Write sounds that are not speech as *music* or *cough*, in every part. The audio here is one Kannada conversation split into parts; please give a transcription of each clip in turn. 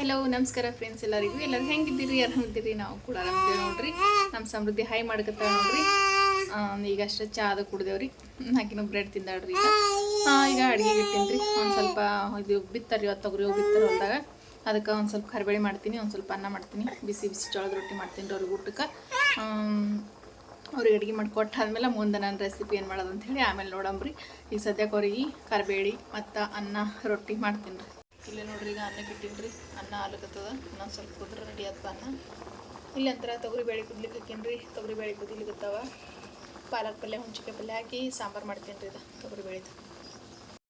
ಹಲೋ ನಮಸ್ಕಾರ ಫ್ರೆಂಡ್ಸ್ ಎಲ್ಲರಿಗೂ. ಎಲ್ಲರೂ ಹೆಂಗಿದ್ದೀರಿ? ಆರಾಮಿದ್ದೀರಿ? ನಾವು ಕೂಡ ಆರಾಮಿದ್ದೀವಿ ನೋಡ್ರಿ. ನಮ್ಮ ಸಮೃದ್ಧಿ ಹೈ ಮಾಡ್ಕತ್ತ ನೋಡ್ರಿ. ಈಗ ಅಷ್ಟೇ ಚಾ ಅದು ಕುಡ್ದೇವ್ರಿ. ಹಾಕಿನ ಬ್ರೆಡ್ ತಿಂದಾಡ್ರಿ ಈಗ. ಈಗ ಅಡುಗೆ ಇಟ್ಟಿನ್ರಿ. ಒಂದು ಸ್ವಲ್ಪ ಇದು ಬಿತ್ತಾರಿ ಇವತ್ತು ತೊಗರಿ ಬಿತ್ತಾರೆ ಹೊಲ್ದಾಗ. ಅದಕ್ಕೆ ಒಂದು ಸ್ವಲ್ಪ ಕರಿಬೇಳೆ ಮಾಡ್ತೀನಿ. ಒಂದು ಸ್ವಲ್ಪ ಅನ್ನ ಮಾಡ್ತೀನಿ. ಬಿಸಿ ಬಿಸಿ ಜೋಳದ ರೊಟ್ಟಿ ಮಾಡ್ತೀನಿ ರೀ ಅವ್ರಿಗೆ ಊಟಕ್ಕೆ. ಅವ್ರಿಗೆ ಅಡುಗೆ ಮಾಡಿ ಕೊಟ್ಟಾದ್ಮೇಲೆ ಮುಂದೆ ನಾನು ರೆಸಿಪಿ ಏನು ಮಾಡೋದು ಹೇಳಿ ಆಮೇಲೆ ನೋಡಂಬ್ರಿ. ಈಗ ಸದ್ಯಕ್ಕೆ ಅವ್ರಿಗೆ ಕರಿಬೇಳೆ ಮತ್ತು ಅನ್ನ ರೊಟ್ಟಿ ಮಾಡ್ತೀನಿ ರೀ. ಇಲ್ಲೇ ನೋಡ್ರಿ ಈಗ ಅನ್ನಕ್ಕೆ ಇಟ್ಟಿನ್ರಿ. ಅನ್ನ ಆಲಕತ್ತದ. ಇನ್ನೊಂದು ಸ್ವಲ್ಪ ಕುದ್ರೆ ರೆಡಿ ಆಯ್ತು ಅನ್ನ ಇಲ್ಲಿ ತೊಗರಿ ಬೇಳೆ ಕುದ್ಲಿಕ್ಕೆ ಹಾಕಿನ್ರಿ. ರೀ ತೊಗರಿ ಬೇಳೆ ಕುದಿಲಿಕತ್ತಾವ ಪಾಲಕ್ ಪಲ್ಯ ಹುಂಚಿಕಾಯಿ ಪಲ್ಯ ಹಾಕಿ ಸಾಂಬಾರು ಮಾಡ್ತೀನಿ ರೀ ಇದು ತೊಗರಿ ಬೇಳೆದು.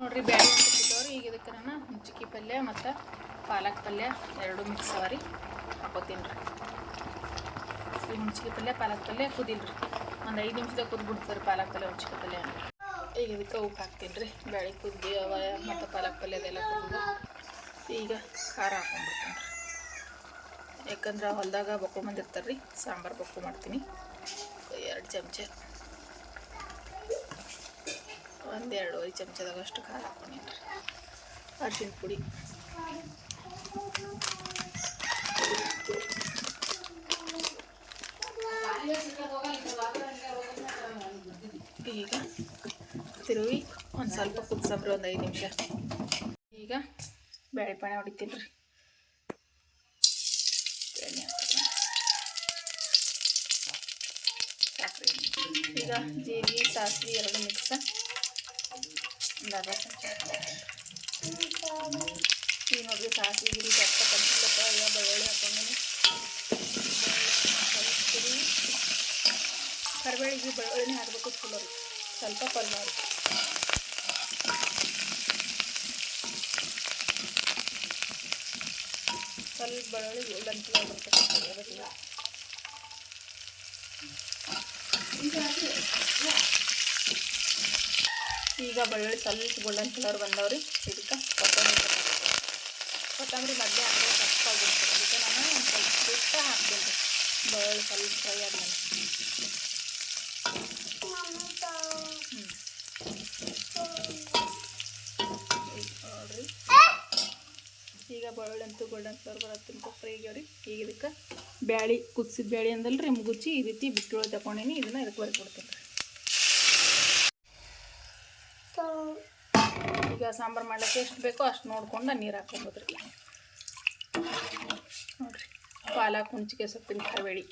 ನೋಡ್ರಿ ಬೇಳೆ ಹಾಕಿತ್ತವ್ರಿ ಈಗ ಇದಕ್ಕೆ ನಾನು ಹುಂಚಿಕಾಯಿ ಪಲ್ಯ ಮತ್ತು ಪಾಲಕ್ ಪಲ್ಯ ಎರಡು ಮಿಕ್ಸ್ ಅವ ರೀ. ಹಾಕೋತೀನಿ ರೀ ಈ ಹುಂಚಿಕಾಯಿ ಪಲ್ಯ, ಪಾಲಕ್ ಪಲ್ಯ ಕುದಿಲ್ರಿ. ಒಂದು ಐದು ನಿಮಿಷದಾಗ ಕುದ್ಬಿಡ್ತಾರೆ ಪಾಲಕ್ ಪಲ್ಯ ಹುಂಚಿಕಾಯಿ ಪಲ್ಯ. ಈಗ ಇದಕ್ಕೆ ಉಪ್ಪು ಹಾಕ್ತೀನಿ ರೀ ಬೇಳೆ ಕುದ್ದಿ ಅವ ಮತ್ತು ಪಾಲಕ್ ಪಲ್ಯ ಅದೆಲ್ಲ ಕುದ್ದು. ಈಗ ಖಾರ ಹಾಕೊಂಡ್ಬಿಡ್ತೀನಿ. ಯಾಕಂದ್ರೆ ಹೊಲದಾಗ ಬೊಕ್ಕು ಬಂದಿರ್ತಾರೆ ರೀ ಸಾಂಬಾರು ಬೊಕ್ಕು ಮಾಡ್ತೀನಿ. ಎರಡು ಚಮಚ. ಒಂದು ಎರಡೂವರೆ ಚಮಚದಾಗ ಅಷ್ಟು ಖಾರ ಹಾಕೊಂಡಿನಿ ಅರ್ಶಿನ ಪುಡಿ. ಈಗ ತಿರುವಿ ಒಂದು ಸ್ವಲ್ಪ ಕುದ್ಸಂಬ್ರಿ ಒಂದು ಐದು ನಿಮಿಷ. ಈಗ ಬೇಳೆ ಪಾಣೆ ಹೊಡಿತೀನಿ ರೀ. ಈಗ ಜೀರಿಗೆ ಸಾಸಿವೆ ಎರಡು ಮಿಕ್ಸ್ ಒಂದು ಅರ್ಧ. ಈಗ ಸಾಸಿವೆ ಗಿರಿ ದಪ್ಪ ಕಂಚಿಲ್ಲಪ್ಪ ಈಗ ಬೆಳ್ಳುಳ್ಳಿ ಹಾಕೊಂಡೀನಿ. ಕರಿಬೇಳಿಗೆ ಬೆಳ್ಳುಳ್ಳಿನೇ ಹಾಕ್ಬೇಕು ಚಲೋ ರೀ. ಸ್ವಲ್ಪ ಪಲ್ಯ ಸ್ವಲ್ಪ ಬೆಳ್ಳುಳ್ಳಿ ಗೋಲ್ಡನ್ ಕಲರ್ ಬರ್ತದೆ ಈಗ ಬೆಳ್ಳುಳ್ಳಿ ಸ್ವಲ್ಪ ಗೋಲ್ಡನ್ ಕಲರ್ ಬಂದವ್ರಿ. ಇದಕ್ಕೆ ಕೊತ್ತಂಬರಿ ಕೊತ್ತಂಬರಿ ಮಧ್ಯೆ ಅಂದರೆ ತಪ್ಪಾಗಿರ್ತದೆ ಅದಕ್ಕೆ ನಾನು ಒಂದು ಸ್ವಲ್ಪ ಬಿಟ್ಟು ಹಾಕ್ತೀನಿ. ಬೆಳ್ಳುಳ್ಳಿ ಸ್ವಲ್ಪ ಫ್ರೈ ಆದ್ಮೇಲೆ ಈಗ ನೋಡ್ರಿ ಈಗ ಬೆಳ್ಳುಳ್ಳಿ ಅಂತೂ ಗೋಲ್ಡನ್ ಕಲರ್ ಫ್ರೀ ಫ್ರೈ ಆಗ್ಯಾವ್ರಿ ಈಗ ಇದಕ್ಕೆ ಬ್ಯಾಳಿ ಕುದಿಸಿದ ಬ್ಯಾಳಿ ಅಂದಲ್ರಿ ಮುಗುಚಿ ಈ ರೀತಿ ಬಿಟ್ಟು ತಗೊಂಡೇನಿ ಇದನ್ನು ಇದಕ್ಕೆ ಬರ್ಕೊಡ್ತೀನಿ ಈಗ ಸಾಂಬಾರು ಮಾಡ್ಲಿಕ್ಕೆ ಎಷ್ಟು ಬೇಕೋ ಅಷ್ಟು ನೋಡ್ಕೊಂಡು ನೀರು ಹಾಕೊಬೋದ್ರಿ ನೋಡ್ರಿ ಪಾಲಕ್ ಹುಂಚಿಗೆ ಸೊಪ್ಪಿನ ಕರಿಬೇಳಿ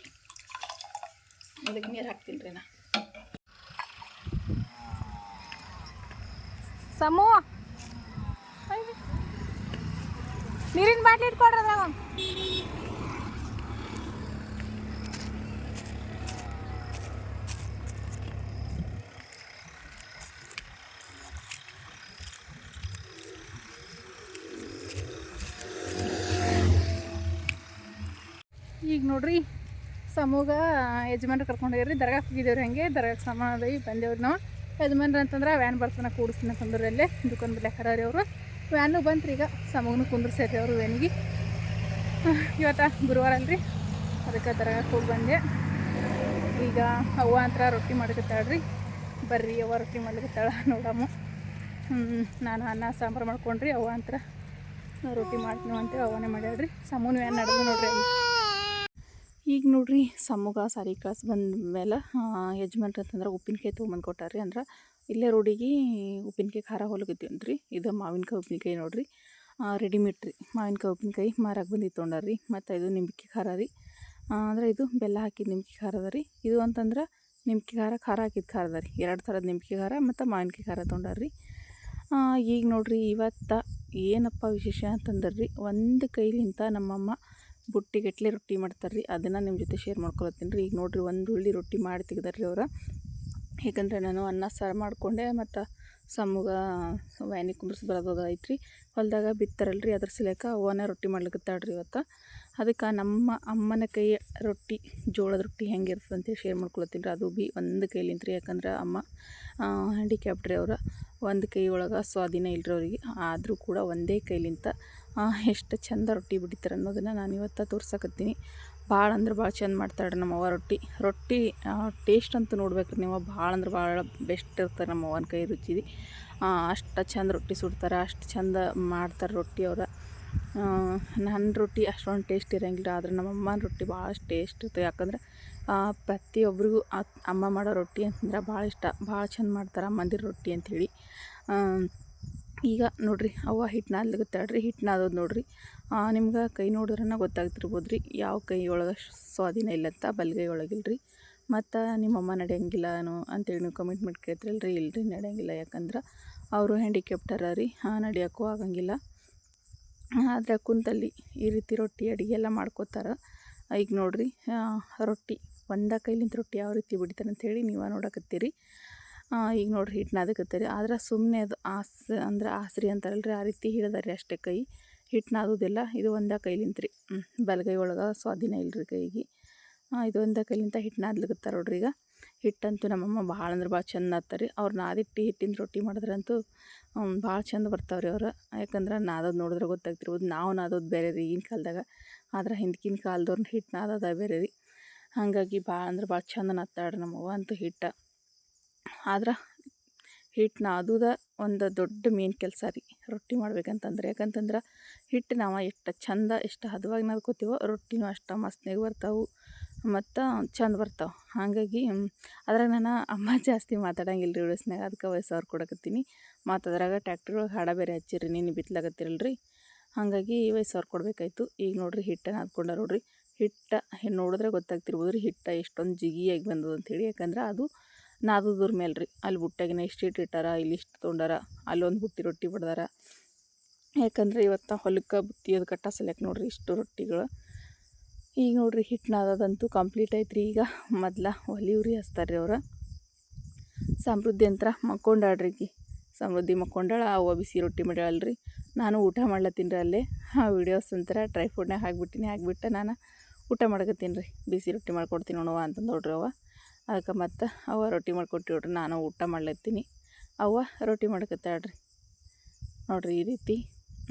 ಇದಕ್ಕೆ ನೀರು ಹಾಕ್ತೀನಿ ರೀ ನಾ. ಸಮೂ ನೀರಿನ ಬಾಟ್ಲಿ ಇಟ್ಕೊಡ್ರಿ ಅದ್ರಾಗ. ಈಗ ನೋಡ್ರಿ, ಸಮೂಗ ಯಜಮಾನ್ರು ಕರ್ಕೊಂಡೋಗ್ರಿ ದರ್ಗಾ ಹೋಗಿದ್ದೇವ್ರಿ ಹಂಗೆ. ದರ್ಗಾಕ್ಕೆ ಸಾಮಾನು ಬಂದೇವ್ರಿ ನಾವು. ಯಜಮಾನ್ರು ಅಂತಂದ್ರೆ ವ್ಯಾನ್ ಬರ್ತಾನೆ ಅಂತಂದ್ರೆ ಅಲ್ಲೇ. ದುಕಾನ್ ಬಲೆ ಕರಾರಿ ಅವರು. ವ್ಯಾನು ಬಂತ್ರಿ ಈಗ. ಸಮೂಗನು ಕುಂದ್ರಸೈತಿ ಅವರು ವ್ಯಾನಿಗೆ ಇವತ್ತು ಗುರುವಾರ ಅಲ್ರಿ. ಅದಕ್ಕೆ ತರಗಕ್ಕೆ ಹೋಗಿ ಬಂದೆ. ಈಗ ಅವ್ವ ಅಂತರ ರೊಟ್ಟಿ ಮಾಡ್ಕತ್ತಾಳ್ರಿ ಬರ್ರಿ ಅವ್ವ ರೊಟ್ಟಿ ಮಾಡ್ಲಿಕತ್ತಾಳ ನೋಡಮ್ಮ. ನಾನು ಅನ್ನ ಸಾಂಬಾರು ಮಾಡ್ಕೊಂಡ್ರಿ, ಅವ್ವ ಅಂತರ ರೊಟ್ಟಿ ಮಾಡ್ತೀನಿ ಅಂತೇಳಿ ಅವನೇ ಮಾಡ್ಯಾಳ್ರಿ. ಸಮೂನು ವ್ಯಾನ್ ನಡೆದು ನೋಡ್ರಿ ಈಗ ನೋಡ್ರಿ, ಸಮೂಗ ಸಾರಿ ಕಾಸು ಬಂದ ಮೇಲೆ ಯಜಮಾನ್ರಿ ಅಂತಂದ್ರೆ ಉಪ್ಪಿನಕಾಯಿ ತೊಗೊಂಬಂದು ಕೊಟ್ಟಾರ್ರಿ ಅಂದ್ರೆ ಇಲ್ಲೇ ರೋಡಿಗೆ ಉಪ್ಪಿನಕಾಯಿ ಖಾರ ಹೊಲಗಿದ್ದೀವಿ ರೀ ಇದು ಮಾವಿನಕಾಯಿ ಉಪ್ಪಿನಕಾಯಿ ನೋಡಿರಿ. ರೆಡಿಮೇಡ್ ರೀ. ಮಾವಿನಕಾಯಿ ಉಪ್ಪಿನಕಾಯಿ ಮಾರಕ್ಕೆ ಬಂದಿದ್ದು ತೊಗೊಂಡಾರ್ರಿ ಮತ್ತು ಇದು ನಿಂಬಿಕೆ ಖಾರ ರೀ. ಅಂದರೆ ಇದು ಬೆಲ್ಲ ಹಾಕಿದ ನಿಂಬಿಕೆ ಖಾರ ಅದ ರೀ. ಇದು ಅಂತಂದ್ರೆ ನಿಂಬಿಕೆ ಖಾರ ಖಾರ ಹಾಕಿದ ಖಾರ ಅದ ರೀ. ಎರಡು ಥರದ ನಿಂಬಿಕೆ ಖಾರ ಮತ್ತು ಮಾವಿನಕಾಯಿ ಖಾರ ತೊಗೊಂಡಾರ್ರಿ ಈಗ ನೋಡ್ರಿ ಇವತ್ತು ಏನಪ್ಪ ವಿಶೇಷ ಅಂತಂದ್ರೆ. ರೀ ಒಂದು ಕೈಲಿಂತ ನಮ್ಮಮ್ಮ ಬುಟ್ಟಿಗೆಟ್ಲೆ ರೊಟ್ಟಿ ಮಾಡ್ತಾರೆ ರೀ ಅದನ್ನು ನಿಮ್ಮ ಜೊತೆ ಶೇರ್ ಮಾಡ್ಕೊಳತ್ತೀನಿ ರೀ. ಈಗ ನೋಡಿರಿ ಒಂದು ಉಳ್ಳಿ ರೊಟ್ಟಿ ಮಾಡಿ ತೆಗ್ದಾರ್ರಿ ಅವ್ರು. ಯಾಕಂದ್ರೆ ನಾನು ಅನ್ನ, ಸಾರು ಮಾಡಿಕೊಂಡೆ, ಮತ್ತು ಸಮ್ಮಗ ವ್ಯಾನಿ ಕುಂದ್ರಿಸಿ ಬರೋದು ಐತ್ರಿ. ಹೊಲದಾಗ ಬಿತ್ತಾರಲ್ಲ ರೀ ಅದ್ರ ಸಲಕ ಅವನ ರೊಟ್ಟಿ ಮಾಡ್ಲಿಕತ್ತಾಳ್ರಿ ಇವತ್ತು. ಅದಕ್ಕೆ ನಮ್ಮ ಅಮ್ಮನ ಕೈ ರೊಟ್ಟಿ, ಜೋಳದ ರೊಟ್ಟಿ ಹೆಂಗೆ ಶೇರ್ ಮಾಡ್ಕೊಳತ್ತೀನಿ ರೀ. ಅದು ಬಿ ಒಂದು ಕೈಲಿಂತ ರೀ ಯಾಕಂದ್ರೆ ಅಮ್ಮ ಹ್ಯಾಂಡಿಕ್ಯಾಪ್ಟ್ರಿ ಅವ್ರು. ಒಂದು ಕೈ ಒಳಗೆ ಸ್ವಾಧೀನ ಇಲ್ಲರಿ ಅವರಿಗೆ. ಆದರೂ ಕೂಡ ಒಂದೇ ಕೈಲಿಂತ ಎಷ್ಟು ಚಂದ ರೊಟ್ಟಿ ಬಿಡಿತಾರೆ ಅನ್ನೋದನ್ನು ನಾನು ಇವತ್ತು ತೋರ್ಸಕತ್ತೀನಿ. ಭಾಳ ಅಂದ್ರೆ ಭಾಳ ಚಂದ ಮಾಡ್ತಾಳೆ ರೀ ನಮ್ಮವ್ವ ರೊಟ್ಟಿ. ರೊಟ್ಟಿ ಟೇಸ್ಟ್ ಅಂತೂ ನೋಡ್ಬೇಕು ರೀ ನೀವು, ಭಾಳ ಅಂದ್ರೆ ಭಾಳ ಬೆಸ್ಟ್ ಇರ್ತಾರೆ ನಮ್ಮ ಅವ್ವನ ಕೈ ರುಚಿ ಅಷ್ಟು ಚಂದ ರೊಟ್ಟಿ ಸುಡ್ತಾರೆ, ಅಷ್ಟು ಚಂದ ಮಾಡ್ತಾರೆ ರೊಟ್ಟಿ ಅವ್ರು. ನನ್ನ ರೊಟ್ಟಿ ಅಷ್ಟೊಂದು ಟೇಸ್ಟ್ ಇರೋಂಗಿಲ್ಲ, ಆದ್ರೆ ನಮ್ಮ ಅಮ್ಮನ ರೊಟ್ಟಿ ಭಾಳ ಟೇಸ್ಟ್ ಇರ್ತದೆ. ಯಾಕಂದ್ರೆ ಪ್ರತಿಯೊಬ್ಬರಿಗೂ ಅಮ್ಮ ಮಾಡೋ ರೊಟ್ಟಿ ಅಂತಂದ್ರೆ ಭಾಳ ಇಷ್ಟ, ಭಾಳ ಚಂದ ಮಾಡ್ತಾರೆ ಅಮ್ಮಂದಿರ ರೊಟ್ಟಿ ಅಂಥೇಳಿ ಈಗ ನೋಡಿರಿ ಅವ್ವ ಹಿಟ್ಟು ಹಿಟ್ ಹಿಟ್ಟು ನಾದೋದು ನೋಡಿರಿ. ನಿಮ್ಗೆ ಕೈ ನೋಡಿದ್ರನ ಗೊತ್ತಾಗ್ತಿರ್ಬೋದು ರೀ ಯಾವ ಕೈ ಒಳಗೆ ಸ್ವಾಧೀನ ಇಲ್ಲಂತ ಬಲ್ಗೈ ಒಳಗಿಲ್ಲ ರೀ ಮತ್ತು ನಿಮ್ಮಮ್ಮ ನಡೆಯಂಗಿಲ್ಲನು ಅಂತೇಳಿ ನೀವು ಕಮೆಂಟ್ ಮಾಡಿ ಕೇಳ್ತಿರಲ್ಲ ರೀ ಇಲ್ರಿ, ನಡೆಯಂಗಿಲ್ಲ. ಯಾಕಂದ್ರೆ ಅವರು ಹ್ಯಾಂಡಿಕ್ಯಾಪ್ಟರ ರೀ. ಹಾಂ ನಡೆಯೋಕ್ಕೂ ಆಗಂಗಿಲ್ಲ. ಆದರೆ ಕುಂತಲ್ಲಿ ಈ ರೀತಿ ರೊಟ್ಟಿ, ಅಡುಗೆ ಎಲ್ಲ ಮಾಡ್ಕೋತಾರೆ. ಈಗ ನೋಡಿರಿ ರೊಟ್ಟಿ ಒಂದ ಕೈಲಿಂದ ರೊಟ್ಟಿ ಯಾವ ರೀತಿ ಬಿಡ್ತಾರೆ ಅಂಥೇಳಿ ನೀವು ನೋಡಕತ್ತೀರಿ. ಈಗ ನೋಡಿರಿ ಹಿಟ್ಟು ನಾದಕತ್ತೀರಿ ಆದ್ರೆ ಸುಮ್ಮನೆ ಅದು ಆಸ್, ಅಂದ್ರೆ ಆಸ್ರಿ ಅಂತಾರಲ್ಲ ರೀ ಆ ರೀತಿ ಹಿಡಿದಾರೆ ಅಷ್ಟೇ ಕೈ. ಹಿಟ್ಟು ಇದು ಒಂದೇ ಕೈಲಿಂತ್ರಿ. ಬಲಗೈ ಒಳಗೆ ಸ್ವಾಧೀನ ಇಲ್ಲರಿ ಕೈಗೆ. ಇದು ಒಂದೇ ಕೈಲಿಂತ ಹಿಟ್ಟು ನಾದ್ಲಿಕತ್ತಾರ ನೋಡ್ರಿ ಈಗ. ಹಿಟ್ಟಂತೂ ನಮ್ಮಮ್ಮ ಭಾಳ ಅಂದ್ರೆ ಭಾಳ ಚಂದ ರೀ ಅವ್ರು ನಾದಿಟ್ಟು ಹಿಟ್ಟಿನ ರೊಟ್ಟಿ ಮಾಡಿದ್ರಂತೂ ಭಾಳ ಚಂದ ರೀ ಅವ್ರು. ಯಾಕಂದ್ರೆ ನಾದೋದು ನೋಡಿದ್ರೆ ಗೊತ್ತಾಗ್ತಿರ್ಬೋದು. ನಾವು ನಾದೋದು ಬೇರೆ ರೀ ಈಗಿನ ಕಾಲದಾಗ. ಆದ್ರೆ ಹಿಂದ್ಕಿನ ಕಾಲದವ್ರನ್ನ ಹಿಟ್ಟು ನಾದೋದ ಬೇರೆ ರೀ ಹಾಗಾಗಿ ಭಾಳ ಅಂದ್ರೆ ಭಾಳ ಚಂದ ನಾದ್ತಾಳ್ರಿ ನಮ್ಮವ್ವ ಅಂತೂ ಹಿಟ್ಟು. ಆದ್ರೆ ಹಿಟ್ಟು ಅದು ಒಂದು ದೊಡ್ಡ ಮೇನ್ ಕೆಲಸ ರೀ, ರೊಟ್ಟಿ ಮಾಡ್ಬೇಕಂತಂದ್ರೆ. ಯಾಕಂತಂದ್ರೆ ಹಿಟ್ಟು ನಾವು ಎಷ್ಟು ಚಂದ, ಎಷ್ಟು ಹದವಾಗಿ ನಾದ್ಕೋತೀವೋ ರೊಟ್ಟಿನೂ ಅಷ್ಟು ಮಸ್ತ್ನಾಗ ಬರ್ತಾವೆ, ಮತ್ತು ಚಂದ ಬರ್ತಾವೆ. ಹಾಗಾಗಿ ಅದ್ರಾಗ ನಾನು ಅಮ್ಮ *laughs* ಜಾಸ್ತಿ ಮಾತಾಡಂಗಿಲ್ಲ ರೀ ಉಳಿಸ್ನಾಗ ಅದಕ್ಕೆ ವಯಸ್ಸು ಅವ್ರು ಕೊಡಕತ್ತೀನಿ. ಮತ್ತು ಅದ್ರಾಗ ಟ್ಯಾಕ್ಟ್ರಿ ಒಳಗೆ ಹಾಡ ಬೇರೆ ಹಚ್ಚಿರಿ ನೀನು ಬಿತ್ತಲಾಗತ್ತಿರಲ್ರಿ ಹಾಗಾಗಿ ವಯಸ್ಸು ಅವ್ರು ಕೊಡಬೇಕಾಯ್ತು. ಈಗ ನೋಡಿರಿ ಹಿಟ್ಟನ್ನು ನಾದ್ಕೊಂಡ ನೋಡಿರಿ, ಹಿಟ್ಟು ನೋಡಿದ್ರೆ ಗೊತ್ತಾಗ್ತಿರ್ಬೋದು ರೀ ಹಿಟ್ಟು ಎಷ್ಟೊಂದು ಜಿಗಿಯಾಗಿ ಅಂತ ಹೇಳಿ ಯಾಕಂದ್ರೆ ಅದು ನಾದುದ್ರ ಮೇಲೆ ರೀ ಅಲ್ಲಿ ಬುಟ್ಟಾಗಿನ ಇಷ್ಟು ಹಿಟ್ಟು ಇಟ್ಟಾರ, ಇಲ್ಲಿ ಇಷ್ಟು ತೊಗೊಂಡಾರ ಅಲ್ಲೊಂದು ಬುಟ್ಟಿ ರೊಟ್ಟಿ ಬಡ್ದಾರ. ಯಾಕಂದ್ರೆ ಇವತ್ತು ಹೊಲಕ್ಕೆ ಬುತ್ತಿ ಅದು ಕಟ್ಟ ಸಲಕ್ಕೆ ನೋಡಿರಿ ಇಷ್ಟು ರೊಟ್ಟಿಗಳು. ಈಗ ನೋಡಿರಿ ಹಿಟ್ಟು ನಾದದಂತೂ ಕಂಪ್ಲೀಟ್ ಐತ್ರಿ. ಈಗ ಮೊದ್ಲ ಒಲಿ ಉರಿ ಹಚ್ತಾರೆ ರೀ ಅವ್ರು. ಸಮೃದ್ಧಿ ಅಂತ ಮಕ್ಕೊಂಡಾಡ್ರಿ ಸಮೃದ್ಧಿ ಮಕ್ಕೊಂಡಾಳ ಅವ್ವ ಬಿಸಿ ರೊಟ್ಟಿ ಮಾಡ್ಯಾಳಲ್ರಿ. ನಾನು ಊಟ ಮಾಡ್ಲತ್ತೀನಿ ರೀ ಅಲ್ಲೇ. ಆ ವಿಡಿಯೋಸ್ ಅಂತರ ಡ್ರೈ ಫ್ರೂಟ್ನಾಗ ಹಾಕ್ಬಿಟ್ಟಿನಿ. ಹಾಕ್ಬಿಟ್ಟು ನಾನು ಊಟ ಮಾಡ್ಕೊತೀನಿ ರೀ. ಬಿಸಿ ರೊಟ್ಟಿ ಮಾಡ್ಕೊಡ್ತೀನಿ ನೋಡುವ ಅಂತ ನೋಡ್ರಿ ಅವ್ವ ಅದಕ್ಕೆ ಮತ್ತು ಅವ್ವ ರೊಟ್ಟಿ ಮಾಡ್ಕೊಟ್ಟು ನೋಡ್ರಿ, ನಾನು ಊಟ ಮಾಡ್ಲತ್ತೀನಿ. ಅವ್ವ ರೊಟ್ಟಿ ಮಾಡ್ಕೊತಾಳ್ರಿ. ನೋಡಿರಿ ಈ ರೀತಿ.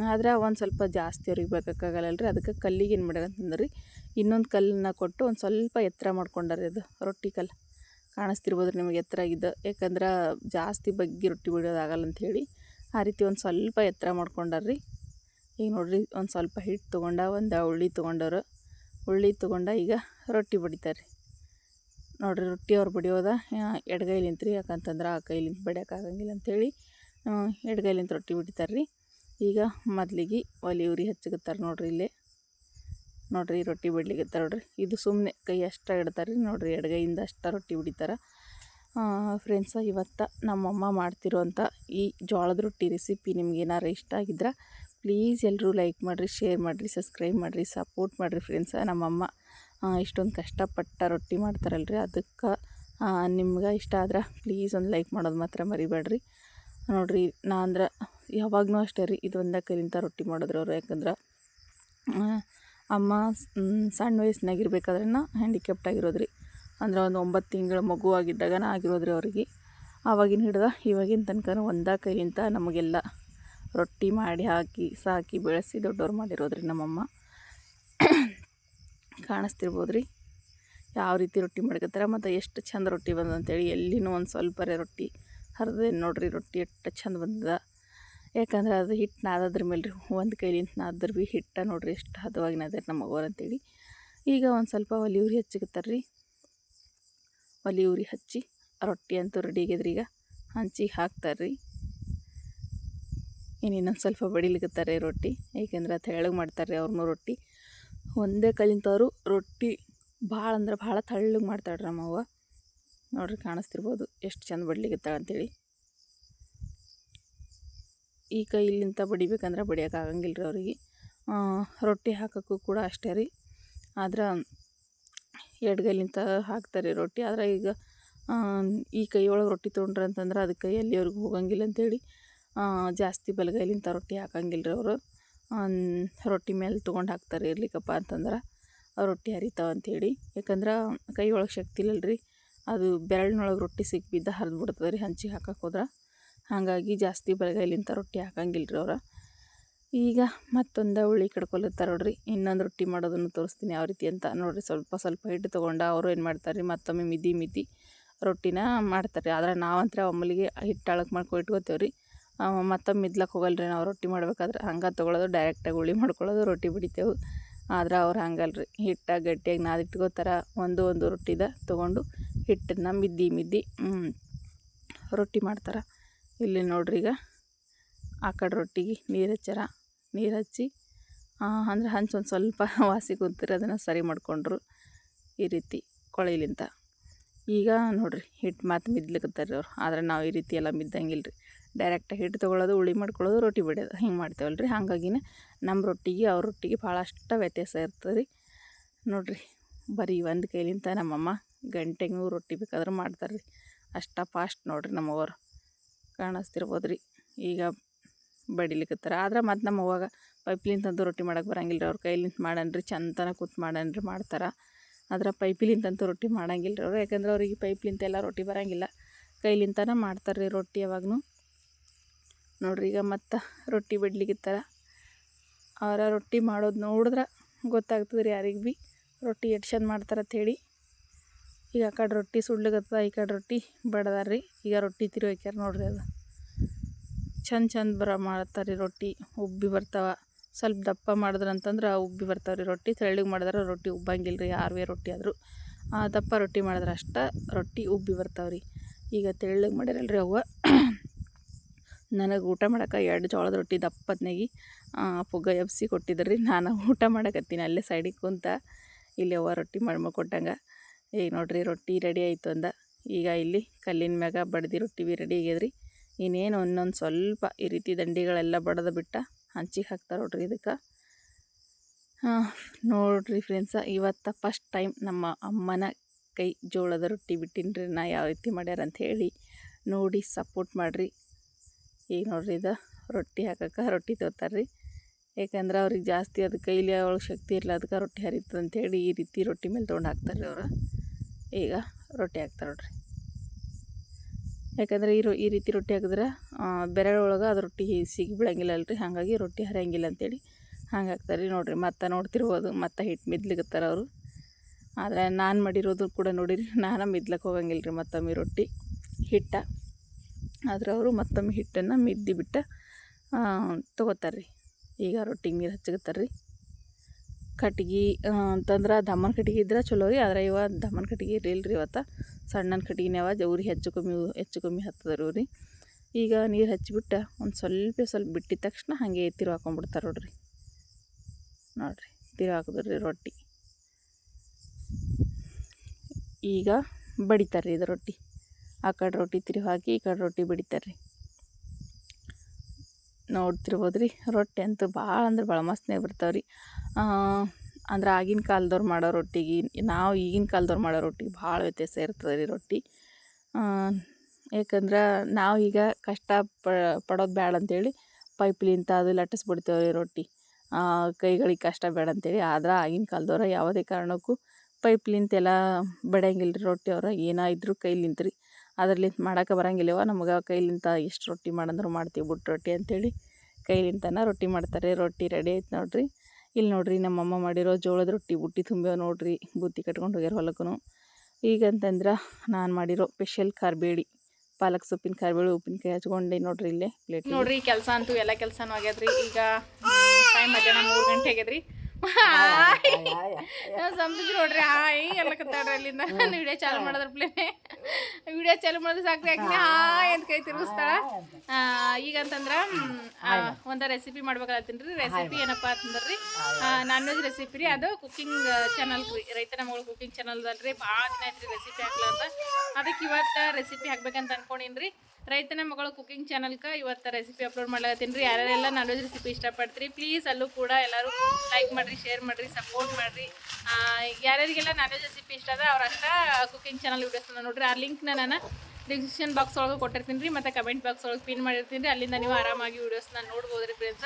ಆದರೆ ಒಂದು ಸ್ವಲ್ಪ ಜಾಸ್ತಿ ಅವ್ರಿಗೆ ಬೇಕಾಗಲ್ಲ ರೀ ಅದಕ್ಕೆ ಕಲ್ಲಿಗೆ ಏನು ಮಾಡ್ಯಾರ ಅಂತಂದ್ರೆ ಇನ್ನೊಂದು ಕಲ್ಲನ್ನ ಕೊಟ್ಟು ಒಂದು ಸ್ವಲ್ಪ ಎತ್ತರ ಮಾಡ್ಕೊಂಡಾರಿ ಅದು ರೊಟ್ಟಿ ಕಲ್ಲು. ಕಾಣಿಸ್ತಿರ್ಬೋದು ರೀ ನಿಮಗೆ ಎತ್ತರ ಆಗಿದ್ದು. ಯಾಕಂದ್ರೆ ಜಾಸ್ತಿ ಬಗ್ಗಿ ರೊಟ್ಟಿ ಬಿಡೋದಾಗಲ್ಲ ಅಂಥೇಳಿ ಆ ರೀತಿ ಒಂದು ಸ್ವಲ್ಪ ಎತ್ತರ ಮಾಡ್ಕೊಂಡಾರ್ರಿ ಈಗ ನೋಡಿರಿ ಒಂದು ಸ್ವಲ್ಪ ಹಿಟ್ಟು ತೊಗೊಂಡ ಒಂದು ಉಳ್ಳಿ ತೊಗೊಂಡವ್ರು. ಉಳ್ಳಿ ತೊಗೊಂಡ ಈಗ ರೊಟ್ಟಿ ಬಡಿತಾರೆ ನೋಡಿರಿ ರೊಟ್ಟಿ ಅವ್ರು ಬಡಿಯೋದ ಎಡ್ಗೈಲಿಂತ ರೀ ಯಾಕಂತಂದ್ರೆ ಆ ಕೈಲಿಂತ ಬಡಿಯೋಕ್ಕಾಗಂಗಿಲ್ಲ ಅಂಥೇಳಿ ಎಡಗೈಲಿಂತ ರೊಟ್ಟಿ ಬಿಡ್ತಾರೆ ರೀ ಈಗ ಮೊದ್ಲಿಗೆ ಒಲೆ ಉರಿ ಹಚ್ಚಿಗತ್ತಾರೆ ನೋಡ್ರಿ ಇಲ್ಲೇ. ನೋಡ್ರಿ ರೊಟ್ಟಿ ಬಿಡ್ಲಿಕ್ಕೆ ನೋಡಿರಿ. ಇದು ಸುಮ್ಮನೆ ಕೈ ಅಷ್ಟ ಇಡ್ತಾರೆ ರೀ ನೋಡಿರಿ ಎಡಗೈಯಿಂದ ಅಷ್ಟ ರೊಟ್ಟಿ ಬಿಡಿತಾರೆ. ಫ್ರೆಂಡ್ಸ ಇವತ್ತು ನಮ್ಮಮ್ಮ ಮಾಡ್ತಿರೋಂಥ ಈ ಜೋಳದ ರೊಟ್ಟಿ ರೆಸಿಪಿ ನಿಮ್ಗೆ ಏನಾರು ಇಷ್ಟ ಆಗಿದ್ರೆ ಪ್ಲೀಸ್ ಎಲ್ಲರೂ ಲೈಕ್ ಮಾಡಿರಿ ಶೇರ್ ಮಾಡಿರಿ ಸಬ್ಸ್ಕ್ರೈಬ್ ಮಾಡಿರಿ ಸಪೋರ್ಟ್ ಮಾಡಿರಿ ಫ್ರೆಂಡ್ಸ ನಮ್ಮಮ್ಮ. ಇಷ್ಟೊಂದು ಕಷ್ಟಪಟ್ಟು ರೊಟ್ಟಿ ಮಾಡ್ತಾರಲ್ರಿ. ಅದಕ್ಕೆ ನಿಮ್ಗೆ ಇಷ್ಟ ಆದ್ರೆ ಪ್ಲೀಸ್ ಒಂದು ಲೈಕ್ ಮಾಡೋದು ಮಾತ್ರ ಮರಿಬೇಡ್ರಿ. ನೋಡಿರಿ ನಾ ಅಂದ್ರೆ ಯಾವಾಗಲೂ ಅಷ್ಟೇ ರೀ ಇದೊಂದೇ ಕೈಲಿಂದ ರೊಟ್ಟಿ ಮಾಡಿದ್ರು ಅವರು ಯಾಕಂದ್ರೆ ಅಮ್ಮ ಸಣ್ಣ ವಯಸ್ಸಿನಾಗಿರ್ಬೇಕಾದ್ರೆ ನಾ ಹ್ಯಾಂಡಿಕ್ಯಾಪ್ಟ್ ಆಗಿರೋದು ರೀ ಅಂದ್ರೆ ಒಂದು ಒಂಬತ್ತು ತಿಂಗಳ ಮಗು ಆಗಿದ್ದಾಗನೇ ಆಗಿರೋದು ರೀ ಅವ್ರಿಗೆ. ಆವಾಗಿನ ಹಿಡ್ದ ಇವಾಗಿನ ತನಕ ಒಂದೇ ಕೈಲಿಂದ ನಮಗೆಲ್ಲ ರೊಟ್ಟಿ ಮಾಡಿ ಹಾಕಿ, ಸಾಕಿ ಬೆಳೆಸಿ ದೊಡ್ಡವ್ರು ಮಾಡಿರೋದು ರೀ ನಮ್ಮಮ್ಮ. ಕಾಣಿಸ್ತಿರ್ಬೋದು ರೀ ಯಾವ ರೀತಿ ರೊಟ್ಟಿ ಮಾಡ್ಕೊತಾರೆ ಮತ್ತು ಎಷ್ಟು ಚಂದ ರೊಟ್ಟಿ ಬಂದದ ಅಂತೇಳಿ ಎಲ್ಲಿನೂ ಒಂದು ಸ್ವಲ್ಪರೇ ರೊಟ್ಟಿ ಹರಿದೇ ನೋಡ್ರಿ ರೊಟ್ಟಿ ಎಷ್ಟು ಚಂದ ಬಂದದ. ಯಾಕಂದ್ರೆ ಅದು ಹಿಟ್ಟು ನಾದದ್ರ ಮೇಲೆ ರೀ ಒಂದು ಕೈಲಿಂತ ನಾದ್ರ ಭೀ ಹಿಟ್ಟ ನೋಡಿರಿ ಎಷ್ಟು ಹದವಾಗಿ ನಾದ್ರೆ ನಮ್ಮ ಅವ್ರು ಅಂತೇಳಿ. ಈಗ ಒಂದು ಸ್ವಲ್ಪ ಒಲಿ ಉರಿ ಹಚ್ಚಿಕತ್ತಾರೆ ರೀ ಒಲಿ ಉರಿ ಹಚ್ಚಿ ರೊಟ್ಟಿ ಅಂತೂ ರೆಡಿ ಆಗ್ಯದ್ರಿ ಈಗ. ಹಂಚಿ ಹಾಕ್ತಾರೆ ರೀ ಇನ್ನು ಇನ್ನೊಂದು ಸ್ವಲ್ಪ ಬಡಿಲಿಕತ್ತಾರೆ ರೊಟ್ಟಿ. ಏಕೆಂದ್ರೆ ತೆಳ್ಳಗೆ ಮಾಡ್ತಾರೆ ರೀ ಅವ್ರನ್ನೂ ರೊಟ್ಟಿ. ಒಂದೇ ಕಲಿಂತವರು ರೊಟ್ಟಿ ಭಾಳ ಅಂದ್ರೆ ಭಾಳ ತಳ್ಳಗೆ ಮಾಡ್ತಾಳೆ ರೀ ನಮ್ಮವ್ವ ನೋಡ್ರಿ ಕಾಣಿಸ್ತಿರ್ಬೋದು ಎಷ್ಟು ಚಂದ ಬಡ್ಲಿಕತ್ತಾಳೆ ಅಂತೇಳಿ ಈ ಕೈಲಿಂತ ಬಡಿಬೇಕಂದ್ರೆ ಬಡಿಯೋಕ್ಕಾಗಂಗಿಲ್ಲ ರೀ ಅವ್ರಿಗೆ. ರೊಟ್ಟಿ ಹಾಕೋಕ್ಕೂ ಕೂಡ ಅಷ್ಟೇ ರೀ. ಆದ್ರೆ ಎಡ್ಗೈಲಿಂತ ಹಾಕ್ತಾರೆ ರೊಟ್ಟಿ. ಆದ್ರೆ ಈಗ ಈ ಕೈಯೊಳಗೆ ರೊಟ್ಟಿ ತೊಗೊಂಡ್ರೆ ಅಂತಂದ್ರೆ ಅದು ಕೈಯಲ್ಲಿ ಅವ್ರಿಗೆ ಹೋಗಂಗಿಲ್ಲ ಅಂತೇಳಿ ಜಾಸ್ತಿ ಬಲಗೈಲಿಂತ ರೊಟ್ಟಿ ಹಾಕಂಗಿಲ್ಲ ರೀ ಅವರು. ರೊಟ್ಟಿ ಮೇಲೆ ತೊಗೊಂಡು ಹಾಕ್ತಾರೆ ಇರ್ಲಿಕ್ಕಪ್ಪ ಅಂತಂದ್ರೆ ರೊಟ್ಟಿ ಹರಿತಾವೆ ಅಂಥೇಳಿ ಯಾಕಂದ್ರೆ ಕೈ ಒಳಗೆ ಶಕ್ತಿ ಇಲ್ಲಲ್ಲ ರೀ ಅದು ಬೆರಳಿನೊಳಗೆ ರೊಟ್ಟಿ ಸಿಕ್ಕಿ ಬಿದ್ದು ಹರಿದು ಬಿಡ್ತದೆ ರೀ ಹಂಚಿಗೆ ಹಾಕಕ್ಕೆ ಹೋದ್ರೆ. ಹಾಗಾಗಿ ಜಾಸ್ತಿ ಬಲಗೈಲಿಂತ ರೊಟ್ಟಿ ಹಾಕಂಗಿಲ್ಲ ರೀ ಅವ್ರು. ಈಗ ಮತ್ತೊಂದು ಉಳ್ಳಿ ಕಡ್ಕೊಲತ್ತಾರ ನೋಡ್ರಿ, ಇನ್ನೊಂದು ರೊಟ್ಟಿ ಮಾಡೋದನ್ನು ತೋರಿಸ್ತೀನಿ ಯಾವ ರೀತಿ ಅಂತ. ನೋಡಿರಿ ಸ್ವಲ್ಪ ಸ್ವಲ್ಪ ಹಿಟ್ಟು ತೊಗೊಂಡು ಅವರು ಏನು ಮಾಡ್ತಾರೆ ರೀ ಮತ್ತೊಮ್ಮೆ ಮಿದಿ ಮಿದಿ ರೊಟ್ಟಿನ ಮಾಡ್ತಾರೆ ಆದ್ರೆ ನಾವಂತ್ರ ಒಮ್ಮಲಿಗೆ ಹಿಟ್ಟು ಅಳಕ್ಕೆ ಮಾಡ್ಕೊ ಇಟ್ಕೋತೇವೆ ರೀ ಮತ್ತೊಮ್ಮೆ ಮಿದ್ಲಕ್ಕೆ ಹೋಗಲ್ಲ ರೀ ನಾವು ರೊಟ್ಟಿ ಮಾಡ್ಬೇಕಾದ್ರೆ ಹಂಗೆ ತೊಗೊಳೋದು ಡೈರೆಕ್ಟಾಗಿ ಉಳಿ ಮಾಡ್ಕೊಳ್ಳೋದು, ರೊಟ್ಟಿ ಬಡಿತೇವೆ. ಆದ್ರೆ ಅವ್ರು ಹಂಗಲ್ರಿ, ಹಿಟ್ಟ ಗಟ್ಟಿಯಾಗಿ ನಾದಿಟ್ಕೋತಾರ ಒಂದು ಒಂದು ರೊಟ್ಟಿದ ತೊಗೊಂಡು ಹಿಟ್ಟನ್ನು ಮಿದ್ದಿ ಮಿದ್ದಿ ರೊಟ್ಟಿ ಮಾಡ್ತಾರೆ. ಇಲ್ಲಿ ನೋಡ್ರಿ ಈಗ ಆ ಕಡೆ ರೊಟ್ಟಿಗೆ ನೀರು ಹಚ್ಚಾರ, ನೀರು ಹಚ್ಚಿ ಅಂದ್ರೆ ಹಂಚು ಒಂದು ಸ್ವಲ್ಪ *laughs* ವಾಸಿ ಕುಂತಿರಿ, ಅದನ್ನು ಸರಿ ಮಾಡಿಕೊಂಡ್ರು ಈ ರೀತಿ ಕೊಳೆಲಿಂತ. ಈಗ ನೋಡ್ರಿ ಹಿಟ್ಟು ಮಾತು ಮಿದ್ಲಿಕತ್ತಾರೆ ಅವ್ರು, ಆದ್ರೆ ನಾವು ಈ ರೀತಿ ಎಲ್ಲ ಮಿದ್ದಂಗಿಲ್ಲ ರೀ ಡೈರೆಕ್ಟಾಗಿ ಹಿಟ್ಟು ತೊಗೊಳ್ಳೋದು ಉಳಿ ಮಾಡ್ಕೊಳ್ಳೋದು, ರೊಟ್ಟಿ ಬಿಡೋದು. ಹಿಂಗೆ ಮಾಡ್ತೇವಲ್ಲ ರೀ ಹಾಗಾಗಿನೇ ನಮ್ಮ ರೊಟ್ಟಿಗೆ, ಅವ್ರ ರೊಟ್ಟಿಗೆ ಭಾಳಷ್ಟು ವ್ಯತ್ಯಾಸ ಇರ್ತದೆ ರೀ ನೋಡಿರಿ, ಬರೀ ಒಂದು ಕೈಲಿಂತ ನಮ್ಮಮ್ಮ ಗಂಟೆಗೆ ರೊಟ್ಟಿ ಬೇಕಾದ್ರೆ ಮಾಡ್ತಾರೆ ರೀ ಅಷ್ಟ ಫಾಸ್ಟ್ ನೋಡಿರಿ ನಮ್ಮವ್ರು. ಕಾಣಿಸ್ತಿರ್ಬೋದು ರೀ ಈಗ ಬಡಿಲಿಕತ್ತಾರ ಆದ್ರೆ ಮತ್ತು ನಮ್ಮ ಅವಾಗ ಪೈಪ್ಲಿಂದ ತಂದು ರೊಟ್ಟಿ ಮಾಡೋಕೆ ಬರಂಗಿಲ್ಲ ರೀ ಅವ್ರ ಕೈಲಿಂತ ಮಾಡನ್ರಿ ಚಂತನ ಕೂತ್ ಮಾಡನ್ರಿ ಮಾಡ್ತಾರೆ. ಆದ್ರೆ ಪೈಪಿಲಿಂತಂತೂ ರೊಟ್ಟಿ ಮಾಡಂಗಿಲ್ಲ ರೀ ಅವ್ರು. ಯಾಕಂದ್ರೆ ಅವ್ರಿಗೆ ಪೈಪ್ಲಿಂದ ಎಲ್ಲ ರೊಟ್ಟಿ ಬರಂಗಿಲ್ಲ. ಕೈಲಿಂದನೇ ಮಾಡ್ತಾರೆ ರೀ ರೊಟ್ಟಿ ಯಾವಾಗೂ ನೋಡ್ರಿ ಈಗ ಮತ್ತು ರೊಟ್ಟಿ ಬಿಡ್ಲಿಕ್ಕಿತ್ತಾರ ಅವರ ರೊಟ್ಟಿ ಮಾಡೋದು ನೋಡಿದ್ರೆ ಗೊತ್ತಾಗ್ತದೆ ರೀ ಯಾರಿಗೆ ಭೀ ರೊಟ್ಟಿ ಎಷ್ಟು ಚಂದ ಮಾಡ್ತಾರೆ ಹೇಳಿ. ಈಗ ಆ ಕಡೆ ರೊಟ್ಟಿ ಸುಳ್ಳಗತ್ತದ ಈ ಕಡೆ ರೊಟ್ಟಿ ಬಡ್ದಾರ ರೀ ಈಗ ರೊಟ್ಟಿ ತಿರುವಾಕ್ಯಾರ ನೋಡ್ರಿ ಅದು. ಚಂದ ಚಂದ ಬರ ಮಾಡ್ತಾರೆ ರೀ ರೊಟ್ಟಿ. ಉಬ್ಬಿ ಬರ್ತಾವ. ಸ್ವಲ್ಪ ದಪ್ಪ ಮಾಡಿದ್ರೆ ಅಂತಂದ್ರೆ ಉಬ್ಬಿ ಬರ್ತಾವೆ ರೀ ರೊಟ್ಟಿ. ತೆಳ್ಳಗೆ ಮಾಡಿದ್ರೆ ರೊಟ್ಟಿ ಉಬ್ಬಂಗಿಲ್ಲ ರೀ ಯಾರವೇ ರೊಟ್ಟಿ ಆದರೂ. ದಪ್ಪ ರೊಟ್ಟಿ ಮಾಡಿದ್ರೆ ಅಷ್ಟೇ ರೊಟ್ಟಿ ಉಬ್ಬಿ ಬರ್ತಾವೆ ರೀ ಈಗ ತೆಳ್ಳಗೆ ಮಾಡ್ಯಾರಲ್ರಿ ಅವ್ವ. ನನಗೆ ಊಟ ಮಾಡಕ್ಕೆ ಎರಡು ಜೋಳದ ರೊಟ್ಟಿ ದಪ್ಪತ್ನಾಗಿ ಪುಗ್ಗ ಎಬ್ಸಿ ಕೊಟ್ಟಿದ್ರು. ನಾನು ಊಟ ಮಾಡಕತ್ತೀನಿ. ಅಲ್ಲೇ ಸೈಡಿಗೆ ಕುಂತ ಇಲ್ಲಿ ಅವ್ವ ರೊಟ್ಟಿ ಮಾಡ್ಮ ಕೊಟ್ಟಂಗೆ. ಈಗ ನೋಡ್ರಿ ರೊಟ್ಟಿ ರೆಡಿ ಆಯಿತು ಅಂದ. ಈಗ ಇಲ್ಲಿ ಕಲ್ಲಿನ ಮ್ಯಾಗ ಬಡ್ದು ರೊಟ್ಟಿ ಭೀ ರೆಡಿ ಆಗ್ಯದ್ರಿ. ಇನ್ನೇನು ಒಂದೊಂದು ಸ್ವಲ್ಪ ಈ ರೀತಿ ದಂಡಿಗಳೆಲ್ಲ ಬಡದು ಬಿಟ್ಟ ಹಂಚಿಗೆ ಹಾಕ್ತಾರೆ ನೋಡ್ರಿ ಇದಕ್ಕೆ. ನೋಡ್ರಿ ಫ್ರೆಂಡ್ಸ ಇವತ್ತು ಫಸ್ಟ್ ಟೈಮ್ ನಮ್ಮ ಅಮ್ಮನ ಕೈ ಜೋಳದ ರೊಟ್ಟಿ ಬಿಟ್ಟಿನ್ರಿ. ನಾ ಯಾವ ರೀತಿ ಮಾಡ್ಯಾರ ಅಂತ ಹೇಳಿ ನೋಡಿ ಸಪೋರ್ಟ್ ಮಾಡಿರಿ. ಈಗ ನೋಡ್ರಿ ಇದು ರೊಟ್ಟಿ ಹಾಕಕ್ಕೆ, ರೊಟ್ಟಿ ತೋತಾರೆ ರೀ ಯಾಕಂದ್ರೆ ಅವ್ರಿಗೆ ಜಾಸ್ತಿ ಅದು ಕೈಲಿ ಒಳಗೆ ಶಕ್ತಿ ಇರಲ್ಲ ಅದಕ್ಕೆ ರೊಟ್ಟಿ ಹರಿತದೆ ಅಂತೇಳಿ ಈ ರೀತಿ ರೊಟ್ಟಿ ಮೇಲೆ ತೊಗೊಂಡು ಹಾಕ್ತಾರೆ ರೀ ಅವರು. ಈಗ ರೊಟ್ಟಿ ಹಾಕ್ತಾರೆ ನೋಡ್ರಿ. ಯಾಕಂದ್ರೆ ಈ ರೊ, ಈ ರೀತಿ ರೊಟ್ಟಿ ಹಾಕಿದ್ರೆ ಬೆರಳು ಒಳಗೆ ಅದು ರೊಟ್ಟಿ ಸಿಗಿ ಬೀಳಂಗಿಲ್ಲ ಅಲ್ರಿ. ಹಾಗಾಗಿ ರೊಟ್ಟಿ ಹರಿಯಂಗಿಲ್ಲ ಅಂತೇಳಿ ಹಂಗೆ ಹಾಕ್ತಾರೆ ರೀ ನೋಡಿರಿ. ಮತ್ತೆ ನೋಡ್ತಿರ್ಬೋದು, ಮತ್ತೆ ಹಿಟ್ಟು ಮಿದ್ಲಿಕತ್ತಾರ ಅವರು. ಆದರೆ ನಾನು ಮಾಡಿರೋದು ಕೂಡ ನೋಡಿರಿ, ನಾನು ಮಿದ್ಲಕ್ಕೆ ಹೋಗಂಗಿಲ್ಲ ರೀ ಮತ್ತೊಮ್ಮೆ ರೊಟ್ಟಿ. ಹಿಟ್ಟ. ಆದ್ರೆ ಅವರು ಮತ್ತೊಮ್ಮೆ ಹಿಟ್ಟನ್ನು ಮಿದ್ದಿ ಬಿಟ್ಟು ತೊಗೋತಾರೆ ರೀ ಈಗ ರೊಟ್ಟಿಗೆ ನೀರು ಹಚ್ಚಗತ್ತಾರೆ ರೀ ಕಟ್ಗೆ ಅಂತಂದ್ರೆ ದಮ್ಮನ ಕಟ್ಗೆ ಇದ್ರೆ ಚಲೋ ರೀ, ಆದರೆ ಇವ ದಮ್ಮನ ಕಟ್ಗೆ ಇರಲಿಲ್ಲ ರೀ ಇವತ್ತು. ಸಣ್ಣನ ಕಟ್ಗೆನೇ ಅವ, ಜವ್ರಿ ಹೆಚ್ಚು ಕಮ್ಮಿ ಹೆಚ್ಚು ಕಮ್ಮಿ ಹತ್ತದರು ರೀ ಈಗ ನೀರು ಹಚ್ಚಿಬಿಟ್ಟು ಒಂದು ಸ್ವಲ್ಪ ಸ್ವಲ್ಪ ಬಿಟ್ಟಿದ ತಕ್ಷಣ ಹಾಗೆ ತಿರು ಹಾಕೊಂಡ್ಬಿಡ್ತಾರೆ ನೋಡ್ರಿ. ನೋಡ್ರಿ ತಿರು ಹಾಕಿದ್ರಿ ರೊಟ್ಟಿ. ಈಗ ಬಡಿತಾರೆ ರೀ ಇದು ರೊಟ್ಟಿ. ಆ ಕಡೆ ರೊಟ್ಟಿ ತಿರುವಿ ಹಾಕಿ ಈ ಕಡೆ ರೊಟ್ಟಿ ಬಿಡಿತಾರೆ ರೀ ನೋಡ್ತಿರ್ಬೋದು ರೀ ರೊಟ್ಟಿ ಅಂತೂ ಭಾಳ ಅಂದ್ರೆ ಭಾಳ ಮಸ್ತ್ನೇ ಬರ್ತಾವೆ ರೀ ಅಂದ್ರೆ ಆಗಿನ ಕಾಲದವ್ರು ಮಾಡೋ ರೊಟ್ಟಿಗೆ, ನಾವು ಈಗಿನ ಕಾಲದವ್ರು ಮಾಡೋ ರೊಟ್ಟಿಗೆ ಭಾಳ ವ್ಯತ್ಯಾಸ ಇರ್ತದೆ ರೀ ರೊಟ್ಟಿ ಯಾಕಂದ್ರೆ ನಾವು ಈಗ ಕಷ್ಟ ಪಡೋದು ಬೇಡ ಅಂತೇಳಿ ಪೈಪ್ಲಿಂತ ಅದು ಲಟ್ಟಿಸ್ಬಿಡ್ತೇವೆ ರೀ ರೊಟ್ಟಿ. ಕೈಗಳಿಗೆ ಕಷ್ಟ ಬೇಡ ಅಂತೇಳಿ, ಆದ್ರೆ ಆಗಿನ ಕಾಲದವ್ರು ಯಾವುದೇ ಕಾರಣಕ್ಕೂ ಪೈಪ್ಲಿಂತೆಲ್ಲ ಬಡಿಯಂಗಿಲ್ಲ ರೀ ರೊಟ್ಟಿ ಅವ್ರು ಏನೇ ಇದ್ರೂ ಕೈಲಿಂತ ರೀ ಅದ್ರಲಿಂತ ಮಾಡಕ್ಕೆ ಬರಂಗಿಲ್ಲವ? ನಮ್ಗೆ ಕೈಲಿಂತ ಎಷ್ಟು ರೊಟ್ಟಿ ಮಾಡಂದ್ರೆ ಮಾಡ್ತೀವಿ ಬುಟ್ಟು ರೊಟ್ಟಿ ಅಂತೇಳಿ. ಕೈಲಿಂತನ ರೊಟ್ಟಿ ಮಾಡ್ತಾರೆ. ರೊಟ್ಟಿ ರೆಡಿ ಆಯ್ತು ನೋಡಿರಿ. ಇಲ್ಲಿ ನೋಡ್ರಿ ನಮ್ಮಮ್ಮ ಮಾಡಿರೋ ಜೋಳದ ರೊಟ್ಟಿ ಬುಟ್ಟಿ ತುಂಬ್ಯಾವ ನೋಡಿರಿ. ಬುತ್ತಿ ಕಟ್ಕೊಂಡು ಹೋಗ್ಯಾರ ಹೊಲಕ್ಕೂ ಈಗಂತಂದ್ರೆ ನಾನು ಮಾಡಿರೋ ಸ್ಪೆಷಲ್ ಕಾರ್ಬೇಡಿ. ಪಾಲಕ್ ಸೊಪ್ಪಿನ ಕಾರ್ಬೇಡಿ ಉಪ್ಪಿನಕಾಯಿ ಹಚ್ಕೊಂಡು ನೋಡ್ರಿ ಇಲ್ಲೇ. ಪ್ಲೇಟ್ ನೋಡ್ರಿ, ಕೆಲಸ ಅಂತೂ ಎಲ್ಲ ಕೆಲಸನೂ ಆಗ್ಯದ್ರಿ. ಈಗ ಟೈಮ್ ಮಧ್ಯಾಹ್ನ ಮೂರು ಗಂಟೆ ಆಗ್ಯದ್ರಿ. ಸಂಬಿದ್ರಿ ನೋಡ್ರಿ ಹಾಯ್ ಎಲ್ಲ ಕತ್ತಾಡ್ರಿ ಅಲ್ಲಿಂದ. ವಿಡಿಯೋ ಚಾಲು ಮಾಡಿದ್ರ ಪ್ಲೇನೆ. ವಿಡಿಯೋ ಚಾಲು ಮಾಡಿದ್ರೆ ಸಾಕ್ರಿ ಯಾಕೆ ಹಾಯ್. ಅಂತ ಕೈ ತಿರುಗಿಸ್ತಾಳ. ಈಗ ಅಂತಂದ್ರೆ ಒಂದು ರೆಸಿಪಿ ಮಾಡ್ಬೇಕಾಗತ್ತೀನಿ ರೀ. ರೆಸಿಪಿ ಏನಪ್ಪ ಅಂತಂದ್ರಿ ನಾನ್ ವೆಜ್ ರೆಸಿಪಿ ರೀ. ಅದು ಕುಕಿಂಗ್ ಚಾನಲ್ ರೀ. ರೈತನ ಮಗಳು ಕುಕ್ಕಿಂಗ್ ಚಾನಲ್ ಅಲ್ರಿ. ಭಾಳ ದಿನ ಐತ್ರಿ ರೆಸಿಪಿ ಹಾಕ್ಲಂತ ಅದಕ್ಕೆ ಇವತ್ತು ರೆಸಿಪಿ ಹಾಕ್ಬೇಕಂತ ಅನ್ಕೊಂಡಿನ್ರಿ ರೀ. ರೈತನ ಮಗಳು ಕುಕಿಂಗ್ ಚಾನಲ್ಗೆ ಇವತ್ತು ರೆಸಿಪಿ ಅಪ್ಲೋಡ್ ಮಾಡ್ಲಾಗತ್ತೀನಿ ರೀ. ಯಾರ್ಯಾರೆಲ್ಲ ನಾನ್ ವೆಜ್ ರೆಸಿಪಿ ಇಷ್ಟಪಡ್ತೀರಿ ಪ್ಲೀಸ್ ಅಲ್ಲೂ ಕೂಡ ಎಲ್ಲರೂ ಲೈಕ್ ಮಾಡಿರಿ ಶೇರ್ ಮಾಡಿರಿ ಸಪೋರ್ಟ್ ಮಾಡಿರಿ. ಯಾರ್ಯಾರಿಗೆಲ್ಲ ನಾನ್ ವೆಜ್ ರೆಸಿಪಿ ಇಷ್ಟ ಅದ ಅವ್ರಷ್ಟ ಕುಕಿಂಗ್ ಚಾನಲ್ ವಿಡಿಯೋಸ್ನ ನೋಡ್ರಿ. ಆ ಲಿಂಕ್ನ ನಾನು ಡಿಸ್ಕ್ರಿಪ್ಷನ್ ಬಾಕ್ಸ್ ಒಳಗೆ ಕೊಟ್ಟಿರ್ತೀನಿ ರೀ, ಮತ್ತು ಕಮೆಂಟ್ ಬಾಕ್ಸ್ ಒಳಗೆ ಪಿನ್ ಮಾಡಿರ್ತೀನಿ ಅಲ್ಲಿಂದ ನೀವು ಆರಾಮಾಗಿ ವೀಡಿಯೋಸ್ನ ನೋಡ್ಬೋದು ರೀ ಫ್ರೆಂಡ್ಸ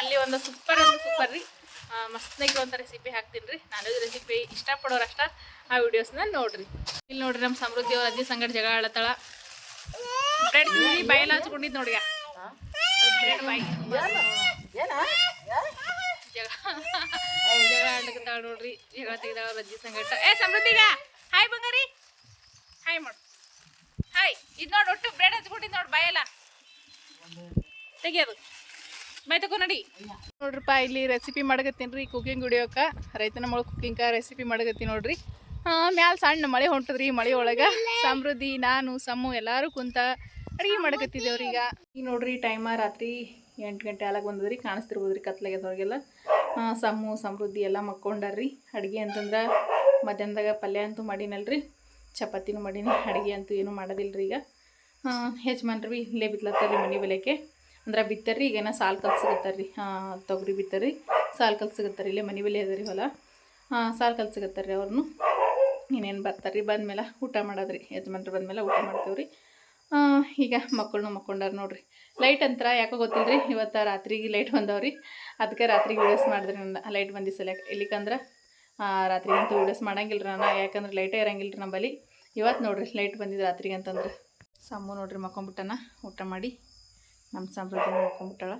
ಅಲ್ಲಿ ಒಂದು ಸೂಪರ್ ಒಂದು ಸೂಪರ್ ರೀ. ಮಸ್ತಾಗಿ ಒಂದು ರೆಸಿಪಿ ಹಾಕ್ತೀನಿ ರೀ. ನಾನ್ವೆಜ್ ರೆಸಿಪಿ ಇಷ್ಟಪಡೋರಷ್ಟ ಆ ವಿಡಿಯೋಸ್ನ ನೋಡ್ರಿ. ಇಲ್ಲಿ ನೋಡ್ರಿ ನಮ್ಮ ಸಮೃದ್ಧಿ ಅವ್ರ ಅಜ್ಜಿ ಸಂಗಡ ಜಗಳ ಆಡತ್ತಾಳ ಬ್ರೆಡ್ ತಿಂದ್ರಿ ಬಾಯೆಲ್ಲ ಹಚ್ಕೊಂಡಿದ್ದು ನೋಡಿ ಬ್ರೆಡ್ ಬಾಯಿ. ಜಗಳ ಜಗಳ ಆಡ್ಲಿಕತ್ತಾಳ ನೋಡ್ರಿ. ಜಗಳ ತೆಗ್ದಾಳ ಬಜ್ಜಿ ಸಂಗಟ. ಏ ಸಮೃದ್ಧಿಗ ಹಾಯ್ ಬಂಗಾರಿ. ಹಾಯ್ ಮಾಡು. ಹಾಯ್ ಇದು ನೋಡಿ ಒಟ್ಟು ಬ್ರೆಡ್ ಹಚ್ಕೊಂಡಿದ್ ನೋಡಿ ಬಾಯಲ್ಲ ತೆಗಿಯೋದು. ಬಾಯ್ ತಗೋ ನಡಿ. ನೋಡ್ರಿಪ್ಪ ಇಲ್ಲಿ ರೆಸಿಪಿ ಮಾಡಕತ್ತೀನಿ ರೀ ಕುಕಿಂಗ್ ವಿಡಿಯೋಕ ರೈತನ ಮಗಳು ಕುಕಿಂಗ್ ರೆಸಿಪಿ ಮಾಡಕತ್ತೀನಿ ನೋಡ್ರಿ. ಮ್ಯಾಲ ಸಣ್ಣ ಮಳೆ ಹೊಂಟದ್ರಿ ಮಳೆ ಒಳಗೆ. ಸಮೃದ್ಧಿ ನಾನು ಸಮ್ಮು ಎಲ್ಲರೂ ಕುಂತ ಅಡುಗೆ ಮಾಡಕತ್ತಿದ್ದೇವ್ರಿ ಈಗ ಈಗ ನೋಡ್ರಿ ಟೈಮ ರಾತ್ರಿ ಎಂಟು ಗಂಟೆ ಆಲಾಗ ಬಂದದ್ರಿ ಕಾಣಿಸ್ತಿರ್ಬೋದು ರೀ ಕತ್ಲಾಗ್ಯದವ್ರಿಗೆಲ್ಲ ಸಮ್ಮು ಸಮೃದ್ಧಿ ಎಲ್ಲ ಮಕ್ಕೊಂಡಾರ್ರಿ. ಅಡುಗೆ ಅಂತಂದ್ರೆ ಮಧ್ಯಾಹ್ನದಾಗ ಪಲ್ಯ ಅಂತೂ ಮಾಡಿನಲ್ರಿ. ಚಪಾತಿನೂ ಮಾಡೀನಿ, ಅಡುಗೆ ಅಂತೂ ಏನೂ ಮಾಡೋದಿಲ್ಲ ಈಗ. ಯಜಮಾನ್ರು ಬಿ ಇಲ್ಲೇ ಬಿತ್ಲತ್ತಾರ ರೀ ಮನೆ ಬೆಲೆಕೆ ಅಂದ್ರೆ ಬಿತ್ತಾರ್ರಿ ಏನೋ ಸಾಲು ಕಲ್ಸಿಗತ್ತಾರ್ರಿ ತೊಗರಿ ಬಿತ್ತಾರ್ರಿ ಸಾಲು ಕಲ್ಸಿಗತ್ತಾರ ಇಲ್ಲೇ ಮನೆ ಬೆಲೆ ಅದ ರೀ ಹೊಲ ಸಾಲು ಕಲ್ಸಿಗತ್ತಾರ್ರಿ ಅವ್ರನ್ನು ಇನ್ನೇನು ಬರ್ತಾರ್ರಿ, ಬಂದಮೇಲೆ ಊಟ ಮಾಡೋದ್ರಿ. ಯಜಮಾನ್ರು ಬಂದಮೇಲೆ ಊಟ ಮಾಡ್ತೇವ್ರಿ. ಈಗ ಮಕ್ಕಳನ್ನು ಮಕ್ಕೊಂಡಾರ ನೋಡ್ರಿ. ಲೈಟ್ ಅಂತರ ಯಾಕೋ ಗೊತ್ತಿಲ್ಲ ರೀ ಇವತ್ತು ರಾತ್ರಿಗೆ ಲೈಟ್ ಬಂದವ್ರಿ. ಅದಕ್ಕೆ ರಾತ್ರಿಗೆ ವೀಡಿಯೋಸ್ ಮಾಡಿದ್ರಿ ನನ್ನ. ಲೈಟ್ ಬಂದಿ ಸಲ್ಯಾಕ ಇಲ್ಲಿಕಂದ್ರೆ ರಾತ್ರಿ ಅಂತೂ ವೀಡಿಯೋಸ್ ಮಾಡಂಗಿಲ್ಲ ರೀ ನಾನು ಯಾಕಂದ್ರೆ ಲೈಟೇ ಇರಂಗಿಲ್ಲ ರೀ ನಂಬಲ್ಲಿ. ಇವತ್ತು ನೋಡ್ರಿ ಲೈಟ್ ಬಂದಿದ್ದು ರಾತ್ರಿಗೆ ಅಂತಂದ್ರೆ ಸಮ್ಮು ನೋಡ್ರಿ ಮಕ್ಕೊಂಬಿಟ್ಟನ. ಊಟ ಮಾಡಿ. ನಮ್ಮ ಸಂಪ್ರದಾಯ ಮಕ್ಕೊಂಬಿಟ್ಟಾಳ.